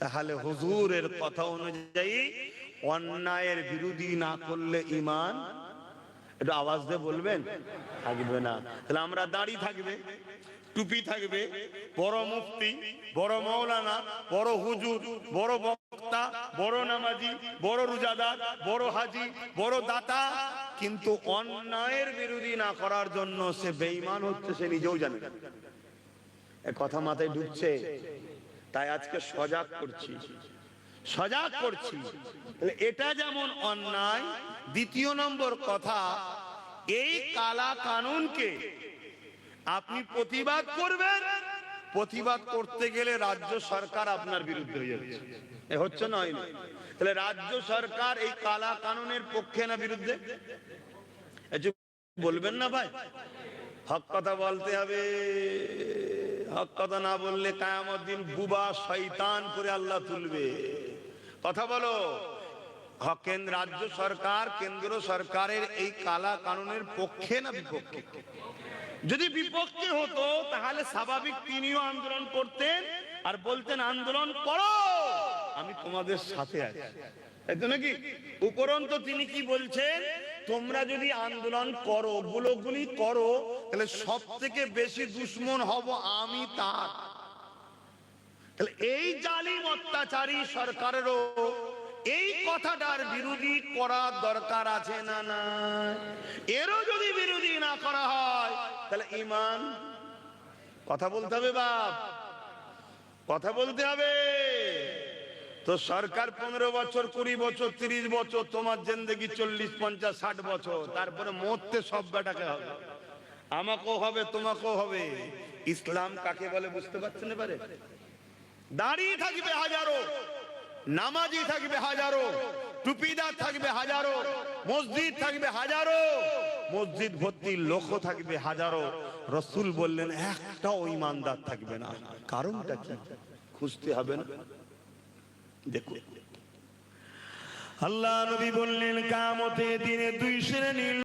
তাহলে হুজুরের কথা অনুযায়ী অন্যায়ের বিরোধী না করলে ইমান একটু আওয়াজ দিয়ে বলবেন? থাকবে না। তাহলে আমরা দাড়ি থাকবে, টুপি থাকবে, বড় মুফতি, বড় মৌলানা বড় হুজুর, বড় বক্তা, বড় নামাজি, বড় রোজাদার, বড় হাজি, বড় দাতা। কিন্তু অন্যায়ের বিরোধী না করার জন্য সে বেঈমান হচ্ছে, সে নিজেও জানে কথা মাথায় ঢুকছে। তাই আজকে সজাগ করছি। সজাগ করছি। এটা যেমন অন্যায়, দ্বিতীয় নম্বর কথা, এই কালা কানুনকে আপনি প্রতিবাদ করবেন। প্রতিবাদ করতে গেলে রাজ্য সরকার আপনার বিরুদ্ধে হয়ে যাচ্ছে। হচ্ছে নয় তাহলে রাজ্য সরকার এই কালা কানুনের পক্ষে না বিরুদ্ধে? বলবেন না ভাই হক কথা বলতে হবে। হক কথা না বললে কায়ামত দিন বুবা শয়তান করে আল্লাহ তুলবে। কথা বলো রাজ্য সরকার, কেন্দ্র সরকারের এই কালা কানুনের পক্ষে না বিপক্ষে? যদি বিপক্ষে হতো, তাহলে স্বাভাবিক তিনিও আন্দোলন করতেন আর বলতেন, আন্দোলন করো, আমি তোমাদের সাথে আছি। তাই তো নাকি? উপরন্ত তিনি কি বলছেন? তোমরা যদি আন্দোলন করো গুলোগুলি করো, তাহলে সব থেকে বেশি দুশ্মন হব আমি তার। তাহলে এই জালিম অত্যাচারী সরকারেরও এই কথাটার বিরোধী করার দরকার আছে না না এরও যদি বিরোধী না করা হয়, তাহলে ইমান, কথা বলতে হবে বাপ, কথা বলতে হবে। তো সরকার পনেরো বছর, কুড়ি বছর, তিরিশ বছর, তোমার জেন্দেগি চল্লিশ, পঞ্চাশ, ষাট বছর, তারপরে মরতে সব বেটাকে হবে। আমাকেও হবে, তোমাকেও হবে। ইসলাম কাকে বলে বুঝতে পারছেন এবারে? দাঁড়িয়ে থাকবে হাজারো, নামাজি থাকবে হাজারো, টুপিদার থাকবে হাজারো, মসজিদ থাকবে হাজারো, মসজিদ ভর্তি লোক থাকবে হাজারো। রসুল বললেন একটাও ইমানদার থাকবে না। কারণটা কি? খুঁজতে হবে না। দেখুন আল্লাহ নবী বললেন কামতে দিনে দুই শ্রেণির